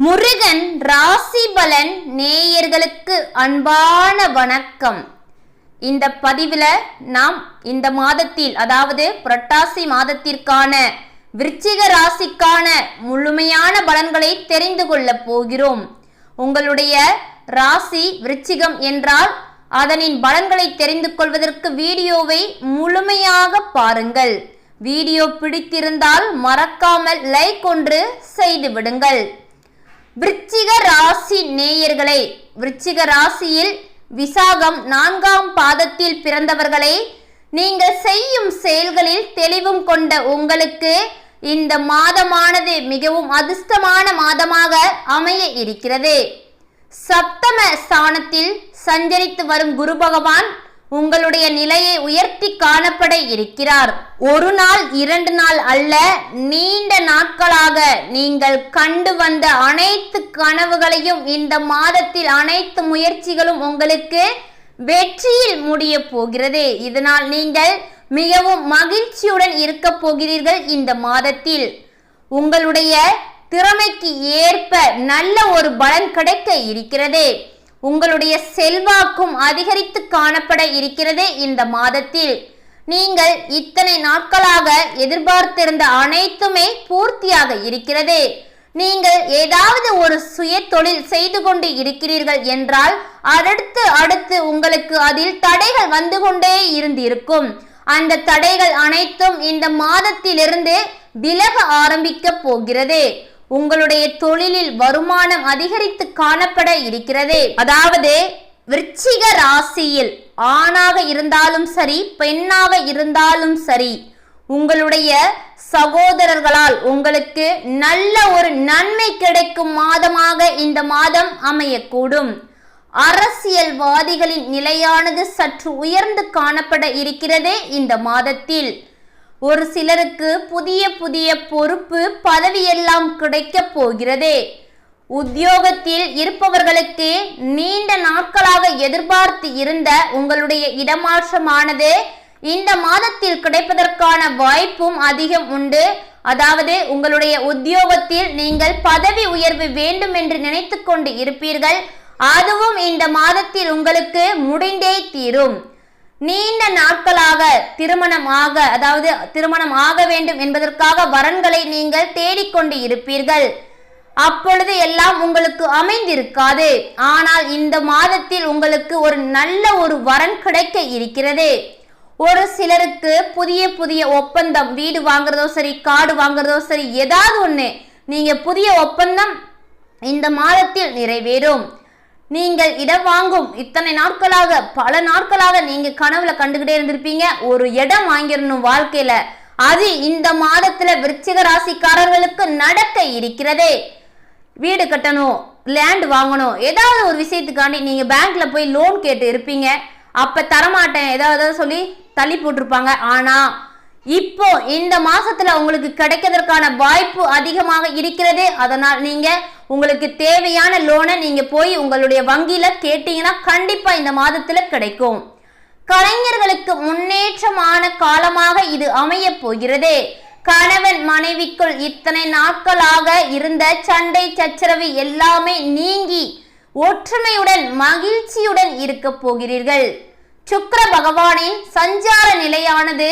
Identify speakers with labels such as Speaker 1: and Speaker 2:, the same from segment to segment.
Speaker 1: முருகன் ராசி பலன் நேயர்களுக்கு அன்பான வணக்கம். இந்த பதிவில் நாம் இந்த மாதத்தில் அதாவது புரட்டாசி மாதத்திற்கான விருச்சிக ராசிக்கான முழுமையான பலன்களை தெரிந்து கொள்ளப் போகிறோம். உங்களுடைய ராசி விருச்சிகம் என்றால் அதனின் பலன்களை தெரிந்து கொள்வதற்கு வீடியோவை முழுமையாக பாருங்கள். வீடியோ பிடித்திருந்தால் மறக்காமல் லைக் ஒன்று செய்து விடுங்கள். விருச்சிக ராசி நேயர்களே விருச்சிக ராசியில் விசாகம் நான்காம் பாதத்தில் பிறந்தவர்களே நீங்கள் செய்யும் செயல்களில் தெளிவும் கொண்ட உங்களுக்கு இந்த மாதமானது மிகவும் அதிர்ஷ்டமான மாதமாக அமைய இருக்கிறது. சப்தம ஸ்தானத்தில் சஞ்சரித்து வரும் குரு பகவான் உங்களுடைய நிலையை உயர்த்தி காணப்பட இருக்கிறார். ஒரு நாள் இரண்டு நாள் அல்ல நீண்ட நாட்களாக நீங்கள் கண்டு வந்த அனைத்து கனவுகளையும் இந்த மாதத்தில் அனைத்து முயற்சிகளும் உங்களுக்கு வெற்றியில் முடிய போகிறது. இதனால் நீங்கள் மிகவும் மகிழ்ச்சியுடன் இருக்க போகிறீர்கள் இந்த மாதத்தில். உங்களுடைய திறமைக்கு ஏற்ப நல்ல ஒரு பலன் கிடைக்க இருக்கிறது. உங்களுடைய செல்வாக்கும் அதிகரித்து காணப்பட இருக்கிறது இந்த மாதத்தில். நீங்கள் இத்தனை நாட்களாக எதிர்பார்த்திருந்த அனைத்துமே பூர்த்தியாக இருக்கிறது. நீங்கள் ஏதாவது ஒரு சுய தொழில் செய்து கொண்டு இருக்கிறீர்கள் என்றால் அடுத்து அடுத்து உங்களுக்கு அதில் தடைகள் வந்து கொண்டே இருந்திருக்கும். அந்த தடைகள் அனைத்தும் இந்த மாதத்திலிருந்து விலக ஆரம்பிக்க போகிறது. உங்களுடைய தொழிலில் வருமானம் அதிகரித்து காணப்பட இருக்கிறது. அதாவது விருச்சிக ராசியில் ஆணாக இருந்தாலும் சரி பெண்ணாக இருந்தாலும் சரி உங்களுடைய சகோதரர்களால் உங்களுக்கு நல்ல ஒரு நன்மை கிடைக்கும் மாதமாக இந்த மாதம் அமையக்கூடும். அரசியல்வாதிகளின் நிலையானது சற்று உயர்ந்து காணப்பட இருக்கிறது இந்த மாதத்தில். ஒரு சிலருக்கு புதிய புதிய பொறுப்பு பதவியெல்லாம் கிடைக்கப் போகிறது. உத்தியோகத்தில் இருப்பவர்களுக்கு நீண்ட நாட்களாக எதிர்பார்த்து இருந்த உங்களுடைய இடமாற்றமானது இந்த மாதத்தில் கிடைப்பதற்கான வாய்ப்பும் அதிகம் உண்டு. அதாவது உங்களுடைய உத்தியோகத்தில் நீங்கள் பதவி உயர்வு வேண்டும் என்று நினைத்து கொண்டு இருப்பீர்கள். அதுவும் இந்த மாதத்தில் உங்களுக்கு முடிந்தே தீரும். நீண்ட நாட்களாக திருமணம் ஆக அதாவது திருமணம் ஆக வேண்டும் என்பதற்காக வரன்களை நீங்கள் தேடிக்கொண்டு இருப்பீர்கள். அப்பொழுது எல்லாம் உங்களுக்கு அமைந்திருக்காது. ஆனால் இந்த மாதத்தில் உங்களுக்கு ஒரு நல்ல ஒரு வரன் கிடைக்க இருக்கிறது. ஒரு சிலருக்கு புதிய புதிய ஒப்பந்தம் வீடு வாங்குறதோ சரி காடு வாங்குறதோ சரி ஏதாவது ஒன்று நீங்கள் புதிய ஒப்பந்தம் இந்த மாதத்தில் நிறைவேறும். நீங்கள் இடம் வாங்கும் இத்தனை நாட்களாக பல நாட்களாக நீங்க கனவுல கண்டுகிட்டே இருந்திருப்பீங்க. ஒரு இடம் வாங்கிடணும் வாழ்க்கையில. அது இந்த மாதத்துல விருச்சிக ராசிக்காரர்களுக்கு நடக்க இருக்கிறதே. வீடு கட்டணும் லேண்ட் வாங்கணும் ஏதாவது ஒரு விஷயத்துக்காண்டி நீங்க பேங்க்ல போய் லோன் கேட்டு இருப்பீங்க. அப்ப தரமாட்டேன் ஏதாவது சொல்லி தள்ளி போட்டிருப்பாங்க. ஆனா இப்போ இந்த மாசத்துல உங்களுக்கு கிடைக்கிறதுக்கான வாய்ப்பு அதிகமாக இருக்கிறது. அதனால் நீங்க உங்களுக்கு தேவையான லோனை நீங்க போய் உங்களுடைய வங்கியில கேட்டீங்கன்னா கண்டிப்பா இந்த மாதத்துல கிடைக்கும். கலைஞர்களுக்கு முன்னேற்றமான காலமாக இது அமைய போகிறது. கணவன் மனைவிக்குள் இத்தனை நாட்களாக இருந்த சண்டை சச்சரவு எல்லாமே நீங்கி ஒற்றுமையுடன் மகிழ்ச்சியுடன் இருக்க போகிறீர்கள். சுக்கர பகவானின் சஞ்சார நிலையானது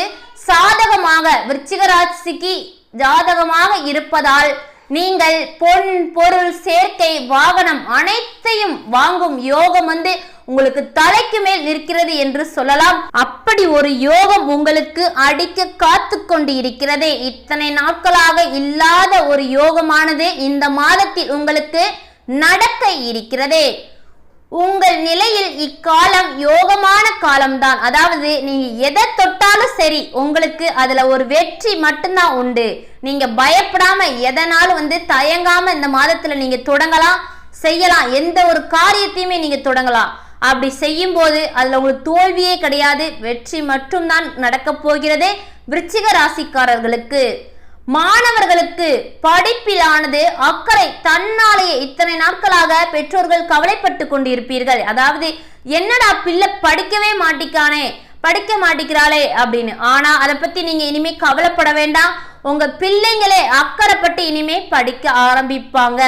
Speaker 1: சாதகமாக விருச்சிகராசிக்கு ஜாதகமாக இருப்பதால் நீங்கள் பொன் பொருள் சேர்க்கை வாகனம் அனைத்தையும் வாங்கும் யோகம் வந்து உங்களுக்கு தலைக்கு மேல் நிற்கிறது என்று சொல்லலாம். அப்படி ஒரு யோகம் உங்களுக்கு அடிக்க காத்து கொண்டு இருக்கிறது இத்தனை நாட்களாக இல்லாத ஒரு யோகமானது இந்த மாதத்தில் உங்களுக்கு நடக்க இருக்கிறது. உங்கள் நிலையில் இக்காலம் யோகமான காலம்தான். அதாவது நீங்க எதை தொட்டாலும் சரி உங்களுக்கு அதுல ஒரு வெற்றி மட்டும்தான் உண்டு. நீங்க பயப்படாம எதனாலும் வந்து தயங்காம இந்த மாதத்துல நீங்க தொடங்கலாம் செய்யலாம். எந்த ஒரு காரியத்தையுமே நீங்க தொடங்கலாம். அப்படி செய்யும் போது அதுல உங்களுக்கு தோல்வியே கிடையாது. வெற்றி மட்டும்தான் நடக்க போகிறது விருச்சிக ராசிக்காரர்களுக்கு. மாணவர்களுக்கு படிப்பிலானது அக்கறை தன்னாலேயே இத்தனை நாட்களாக பெற்றோர்கள் கவலைப்பட்டு கொண்டிருப்பீர்கள். அதாவது என்னடா பிள்ளை படிக்கவே மாட்டிக்கானே படிக்க மாட்டிக்கிறாளே அப்படின்னு. ஆனா அதை பத்தி நீங்க இனிமே கவலைப்பட வேண்டாம். உங்க பிள்ளைங்களே அக்கறைப்பட்டு இனிமே படிக்க ஆரம்பிப்பாங்க.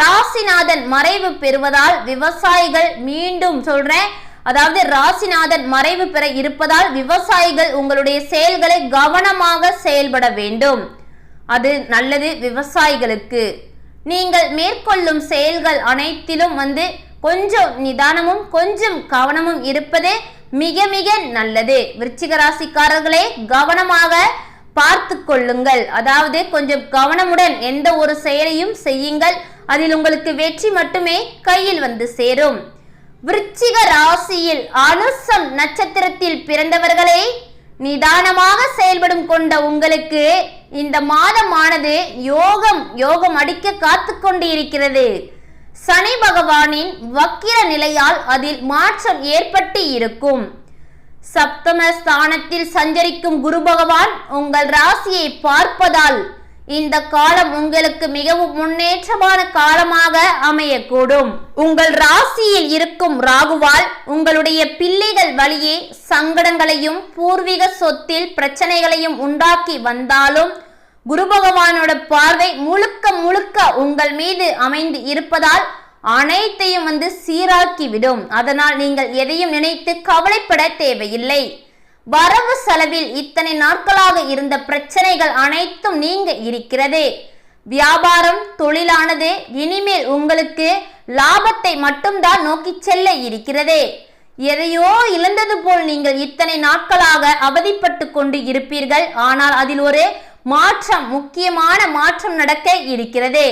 Speaker 1: ராசிநாதன் மறைவு பெறுவதால் விவசாயிகள் மீண்டும் சொல்றேன் அதாவது ராசிநாதன் மறைவு பெற இருப்பதால் விவசாயிகள் உங்களுடைய செயல்களை கவனமாக செயல்பட வேண்டும். அது நல்லது விவசாயிகளுக்கு. நீங்கள் மேற்கொள்ளும் செயல்கள் அனைத்திலும் வந்து கொஞ்சம் நிதானமும் கொஞ்சம் கவனமும் இருப்பது மிக மிக நல்லது. விருச்சிக ராசிக்காரர்களே கவனமாக பார்த்து கொள்ளுங்கள். அதாவது கொஞ்சம் கவனமுடன் எந்த ஒரு செயலையும் செய்யுங்கள். அதில் உங்களுக்கு வெற்றி மட்டுமே கையில் வந்து சேரும். விருச்சிக ராசியில் அனுசம் நட்சத்திரத்தில் பிறந்தவர்களே நிதானமாக செயல்படும் கொண்ட உங்களுக்கு இந்த மாதமானது யோகம் யோகம் அடிக்க காத்து கொண்டு இருக்கிறது. சனி பகவானின் வக்கிர நிலையால் அதில் மாற்றம் ஏற்பட்டு இருக்கும். சப்தம ஸ்தானத்தில் சஞ்சரிக்கும் குரு பகவான் உங்கள் ராசியை பார்ப்பதால் இந்த காலம் உங்களுக்கு மிகவும் முன்னேற்றமான காலமாக அமையக்கூடும். உங்கள் ராசியில் இருக்கும் ராகுவால் உங்களுடைய பிள்ளைகள் வழியே சங்கடங்களையும் பூர்வீக சொத்தில் பிரச்சனைகளையும் உண்டாக்கி வந்தாலும் குரு பகவானோட பார்வை முழுக்க முழுக்க உங்கள் மீது அமைந்து இருப்பதால் அனைத்தையும் வந்து சீராக்கிவிடும். அதனால் நீங்கள் எதையும் நினைத்து கவலைப்பட தேவையில்லை. வரவு செலவில் இத்தனை நாட்களாக இருந்த பிரச்சனைகள் அனைத்தும் நீங்க இருக்கிறது. வியாபாரம் தொழிலானது இனிமேல் உங்களுக்கு லாபத்தை மட்டும்தான் நோக்கி செல்ல இருக்கிறது. எதையோ இழந்தது போல் நீங்கள் இத்தனை நாட்களாக அவதிப்பட்டு கொண்டு இருப்பீர்கள். ஆனால் அதில் ஒரு மாற்றம் முக்கியமான மாற்றம் நடக்க இருக்கிறது.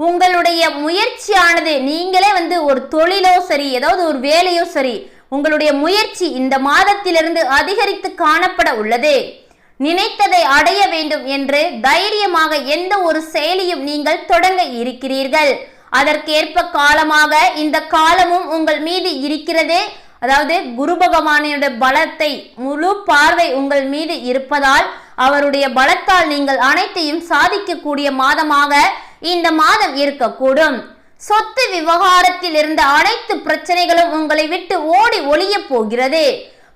Speaker 1: உங்களுடைய முயற்சியானது நீங்களே வந்து ஒரு தொழிலோ சரி ஏதாவது ஒரு வேலையோ சரி உங்களுடைய முயற்சி இந்த மாதத்திலிருந்து அதிகரித்து காணப்பட உள்ளது. நினைத்ததை அடைய வேண்டும் என்று தைரியமாக எந்த ஒரு செயலியும் நீங்கள் தொடங்க இருக்கிறீர்கள். அதற்கேற்ப காலமாக இந்த காலமும் உங்கள் மீது இருக்கிறது. அதாவது குரு பகவானுடைய பலத்தை முழு பார்வை உங்கள் மீது இருப்பதால் அவருடைய பலத்தால் நீங்கள் அனைத்தையும் சாதிக்கக்கூடிய மாதமாக இந்த மாதம் இருக்கக்கூடும். சொத்து விவகாரத்தில் இருந்த அனைத்து பிரச்சனைகளும் உங்களை விட்டு ஓடி ஒளிய போகிறது.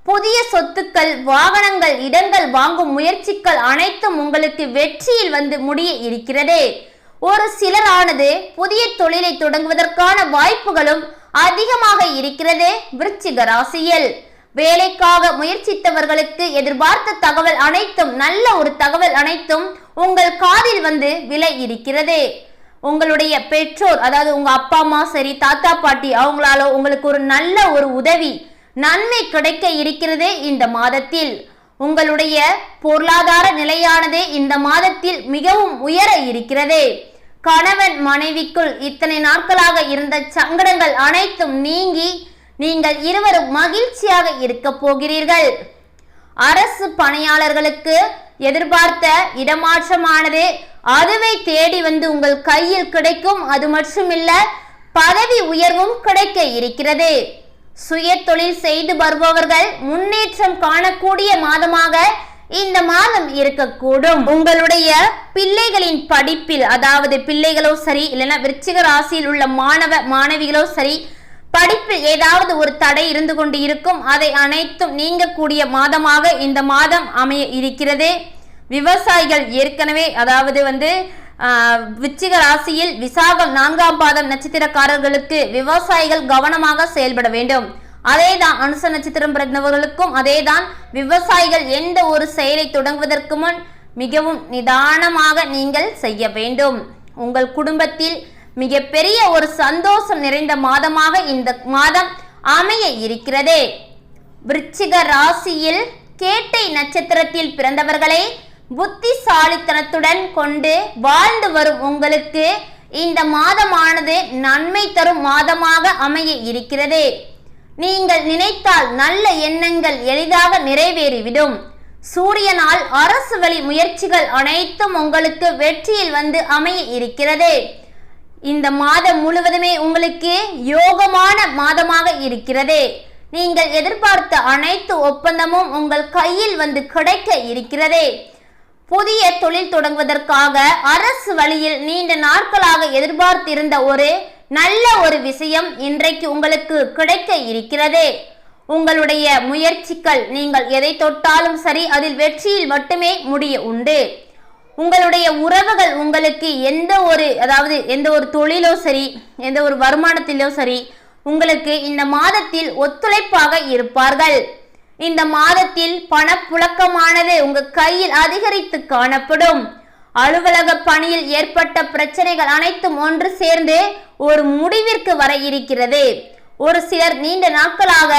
Speaker 1: புதிய சொத்துக்கள் வாகனங்கள் இடங்கள் வாங்கும் முயற்சிகள் அனைத்தும் உங்களுக்கு வெற்றியில் வந்து முடிய இருக்கிறது. ஒரு சிலரானது புதிய தொழிலை தொடங்குவதற்கான வாய்ப்புகளும் அதிகமாக இருக்கிறது. விருச்சிக ராசியில் வேலைக்காக முயற்சித்தவர்களுக்கு எதிர்பார்த்த தகவல் அனைத்தும் நல்ல ஒரு தகவல் அனைத்தும் உங்கள் காதில் வந்து விலை இருக்கிறது உங்களுடைய பெற்றோர் அதாவது உங்க அப்பா அம்மா சரி தாத்தா பாட்டி அவங்களால உங்களுக்கு ஒரு நல்ல ஒரு உதவி நன்மை கிடைக்க இருக்கிறதே இந்த மாதத்தில். உங்களுடைய பொருளாதார நிலையானது இந்த மாதத்தில் மிகவும் உயர இருக்கிறது. கணவன் மனைவிக்குள் இத்தனை நாட்களாக இருந்த சங்கடங்கள் அனைத்தும் நீங்கி நீங்கள் இருவரும் மகிழ்ச்சியாக இருக்க போகிறீர்கள். அரசு பணியாளர்களுக்கு எதிர்பார்த்த இடமாற்றமானது அதுவை தேடி வந்து உங்கள் கையில் கிடைக்கும். அது மட்டுமில்ல பதவி உயர்வும் கிடைக்க இருக்கிறது. சுய தொழில் செய்து வருபவர்கள் முன்னேற்றம் காணக்கூடிய மாதமாக இந்த மாதம் இருக்கக்கூடும். உங்களுடைய பிள்ளைகளின் படிப்பில் அதாவது பிள்ளைகளோ சரி இல்லைன்னா விருச்சிக ராசியில் உள்ள மாணவ மாணவிகளோ சரி படிப்பில் ஏதாவது ஒரு தடை இருந்து கொண்டு இருக்கும். அதை அனைத்தும் நீங்கக்கூடிய மாதமாக இந்த மாதம் அமைய இருக்கிறது. விவசாயிகள் ஏற்கனவே அதாவது வந்து விச்சிக ராசியில் விசாகம் நான்காம் பாதம் நட்சத்திரக்காரர்களுக்கு விவசாயிகள் கவனமாக செயல்பட வேண்டும். அதேதான் அனுச நட்சத்திரம் பிறந்தவர்களுக்கும் அதேதான் விவசாயிகள் எந்த ஒரு செயலை தொடங்குவதற்கு முன் மிகவும் நிதானமாக நீங்கள் செய்ய வேண்டும். உங்கள் குடும்பத்தில் மிகப்பெரிய ஒரு சந்தோஷம் நிறைந்த மாதமாக இந்த மாதம் அமைய இருக்கிறதே. விருச்சிக ராசியில் கேட்டை நட்சத்திரத்தில் பிறந்தவர்களே புத்திசாலித்தனத்துடன் கொண்டு வாழ்ந்து வரும் உங்களுக்கு இந்த மாதமானது நன்மை தரும் மாதமாக அமைய இருக்கிறது. நீங்கள் நினைத்தால் நல்ல எண்ணங்கள் எளிதாக நிறைவேறிவிடும். சூரியனால் அரசு வழி முயற்சிகள் அனைத்தும் உங்களுக்கு வெற்றியில் வந்து அமைய இருக்கிறது. இந்த மாதம் முழுவதுமே உங்களுக்கு யோகமான மாதமாக இருக்கிறது. நீங்கள் எதிர்பார்த்த அனைத்து ஒப்பந்தமும் உங்கள் கையில் வந்து கிடைக்க இருக்கிறது. புதிய தொழில் தொடங்குவதற்காக அரசு வழியில் நீண்ட நாட்களாக எதிர்பார்த்திருந்த ஒரு நல்ல ஒரு விஷயம் இன்றைக்கு உங்களுக்கு கிடைக்க இருக்கிறது. உங்களுடைய முயற்சிகள் நீங்கள் எதை தொட்டாலும் சரி அதில் வெற்றியில் மட்டுமே முடிய உண்டு. உங்களுடைய உறவுகள் உங்களுக்கு எந்த ஒரு அதாவது எந்த ஒரு தொழிலோ சரி எந்த ஒரு வருமானத்திலோ சரி உங்களுக்கு இந்த மாதத்தில் ஒத்துழைப்பாக இருப்பார்கள். இந்த மாதத்தில் பணப்புழக்கமானது உங்க கையில் அதிகரித்து காணப்படும். அலுவலக பணியில் ஏற்பட்ட பிரச்சனைகள் அனைத்தும் ஒன்று சேர்ந்து ஒரு முடிவிற்கு வர இருக்கிறது. ஒரு சிலர் நீண்ட நாட்களாக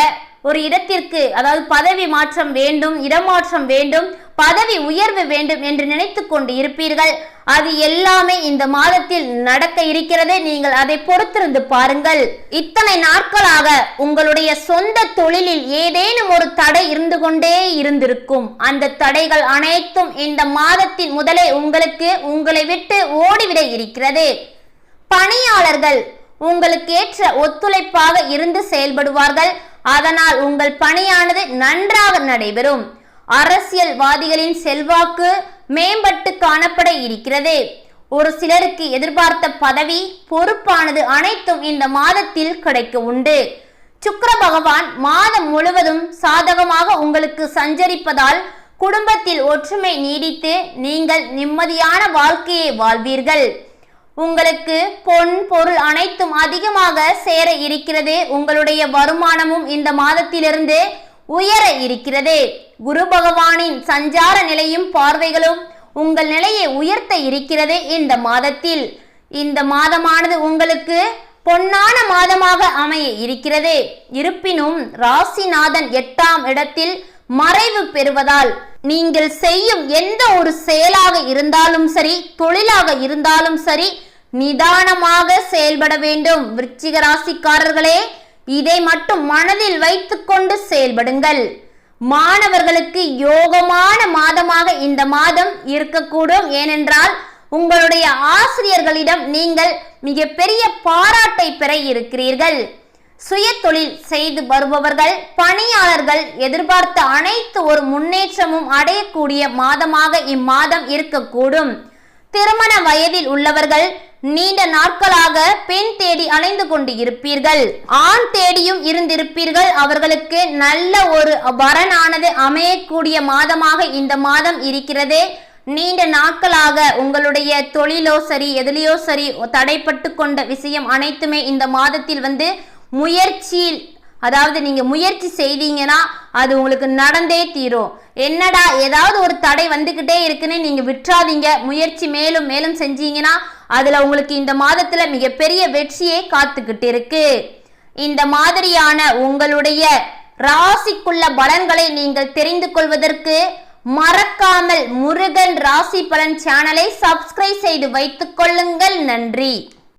Speaker 1: ஒரு இடத்திற்கு அதாவது பதவி மாற்றம் வேண்டும் இடமாற்றம் வேண்டும் பதவி உயர்வு வேண்டும் என்று நினைத்து கொண்டு இருப்பீர்கள் அது எல்லாமே இந்த மாதத்தில் நடக்க இருக்கிறது. நீங்கள் அதை பொறுத்திருந்து பாருங்கள். இத்தனை நாட்களாக உங்களுடைய சொந்த தொழிலில் ஏதேனும் ஒரு தடை இருந்து கொண்டே இருந்திருக்கும். அந்த தடைகள் அனைத்தும் இந்த மாதத்தின் முதலே உங்களுக்கு உங்களை விட்டு ஓடிவிட இருக்கிறது. பணியாளர்கள் உங்களுக்கு ஏற்ற ஒத்துழைப்பாக இருந்து செயல்படுவார்கள். அதனால் உங்கள் பணியானது நன்றாக நடைபெறும். அரசியல்வாதிகளின் செல்வாக்கு மேம்பட்டு காணப்பட இருக்கிறது. ஒரு சிலருக்கு எதிர்பார்த்த பதவி பொறுப்பானது அனைத்தும் இந்த மாதத்தில் கிடைக்க உண்டு. சுக்கர பகவான் மாதம் முழுவதும் சாதகமாக உங்களுக்கு சஞ்சரிப்பதால் குடும்பத்தில் ஒற்றுமை நீடித்து நீங்கள் நிம்மதியான வாழ்க்கையை வாழ்வீர்கள். உங்களுக்கு பொன் பொருள் அனைத்தும் அதிகமாக சேர இருக்கிறது. உங்களுடைய வருமானமும் இந்த மாதத்திலிருந்து உயர இருக்கிறது. குரு பகவானின் சஞ்சார நிலையும் பார்வைகளும் உங்கள் நிலையை உயர்த்த இருக்கிறது இந்த மாதத்தில். இந்த மாதமானது உங்களுக்கு பொன்னான மாதமாக அமைய இருக்கிறது. இருப்பினும் ராசிநாதன் எட்டாம் இடத்தில் மறைவு பெறுவதால் நீங்கள் செய்யும் எந்த ஒரு செயலாக இருந்தாலும் சரி தொழிலாக இருந்தாலும் சரி நிதானமாக செயல்பட வேண்டும். விருச்சிக ராசிக்காரர்களே இதை மட்டும் மனதில் வைத்துக்கொண்டு செயல்படுங்கள். மாணவர்களுக்கு யோகமான மாதமாக இந்த மாதம் இருக்கக்கூடும். ஏனென்றால் உங்களுடைய ஆசிரியர்களிடம் நீங்கள் மிகப்பெரிய பாராட்டை பெற இருக்கிறீர்கள். சுய தொழில் செய்து வருபவர்கள் பணியாளர்கள் எதிர்பார்த்த அனைத்து ஒரு முன்னேற்றமும் அடையக்கூடிய மாதமாக இம்மாதம் இருக்கக்கூடும். திருமண வயதில் உள்ளவர்கள் நீண்ட நாட்களாக பெண் தேடி அலைந்து கொண்டு இருப்பீர்கள் ஆண் தேடியும் இருந்திருப்பீர்கள். அவர்களுக்கு நல்ல ஒரு வரனானது அமையக்கூடிய மாதமாக இந்த மாதம் இருக்கிறது. நீண்ட நாட்களாக உங்களுடைய தொழிலோ சரி எதிலையோ சரி தடைப்பட்டு கொண்ட விஷயம் அனைத்துமே இந்த மாதத்தில் வந்து முயற்சியில் அதாவது நீங்க முயற்சி செய்தீங்கன்னா அது உங்களுக்கு நடந்தே தீரும். என்னடா ஏதாவது ஒரு தடை வந்துக்கிட்டே இருக்குன்னு நீங்க விட்டுறாதீங்க. முயற்சி மேலும் மேலும் செஞ்சீங்கன்னா அதுல உங்களுக்கு இந்த மாதத்துல மிகப்பெரிய வெற்றியே காத்துக்கிட்டு இருக்கு இந்த மாதிரியான உங்களுடைய ராசிக்குள்ள பலன்களை நீங்கள் தெரிந்து கொள்வதற்கு மறக்காமல் முருகன் ராசி பலன் சேனலை சப்ஸ்கிரைப் செய்து வைத்துக் கொள்ளுங்கள். நன்றி.